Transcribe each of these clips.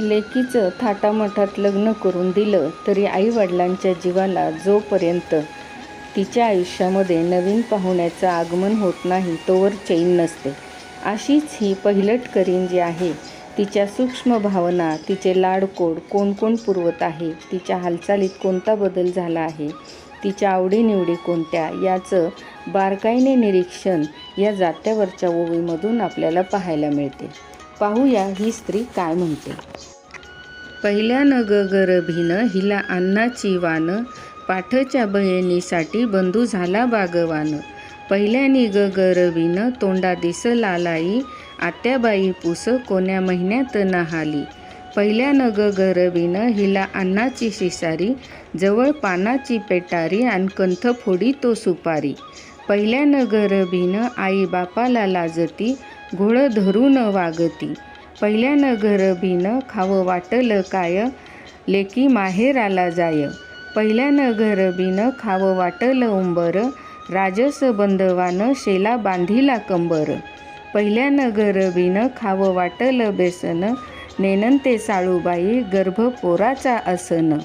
लेकीचं थाटामाटात लग्न करून दिलं तरी आईवडिलांच्या जीवाला जोपर्यंत तिच्या आयुष्यामध्ये नवीन पाहुण्याचं आगमन होत नाही तोवर चैन नसते. अशीच ही पहिलट करीन जी आहे. तिच्या सूक्ष्म भावना तिचे लाडकोड कोण कोण पुरवत आहे तिच्या हालचालीत कोणता बदल झाला आहे तिच्या आवडीनिवडी कोणत्या याचं बारकाईने निरीक्षण या जात्यावरच्या ओवीमधून आपल्याला पाहायला मिळते. पाहूया ही स्त्री काय म्हणते. पहिल्यानं ग गरभीनं हिला अन्नाची वान पाठच्या बहिणीसाठी बंधू झाला बागवान. पहिल्यानी ग गरबीनं तोंडा दिस लालाई आत्याबाई पुस कोण्या महिन्यात नहाली. पहिल्यानं ग गरबीनं हिला अन्नाची शिसारी जवळ पानाची पेटारी आणि कंथ फोडी तो सुपारी. पहिल्यानं गरबीनं आई बापाला लाजती घोळं धरून वागती. पहिल्यानं गरबीनं खावं वाटलं काय? लेकी माहेराला जाय. पहिल्यानं गरबीनं खावं वाटलं उंबर. राजस बंधवानं शेला बांधिला कंबर. पहिल्यानं गरबीनं खावं वाटलं बेसन. नेनंते साळूबाई गर्भ पोराचा आसन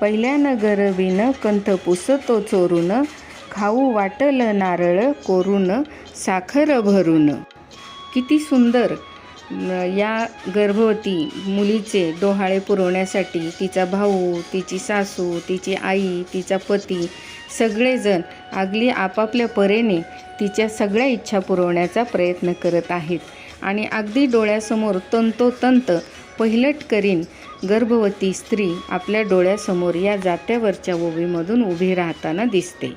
पहिल्यानं गरबीनं कंठ पुसतो चोरून. खाऊ वाटलं नारळ कोरून साखर भरून. किती सुंदर या गर्भवती मुलीचे डोहाळे पुरवण्यासाठी तिचा भाऊ तिची सासू तिची आई तिचा पती सगळेजण अगदी आपापल्या परेने तिच्या सगळ्या इच्छा पुरवण्याचा प्रयत्न करत आहेत. आणि अगदी डोळ्यासमोर तंतोतंत पहिलट करीन गर्भवती स्त्री आपल्या डोळ्यासमोर या जात्यावरच्या ओवीमधून उभी राहताना दिसते.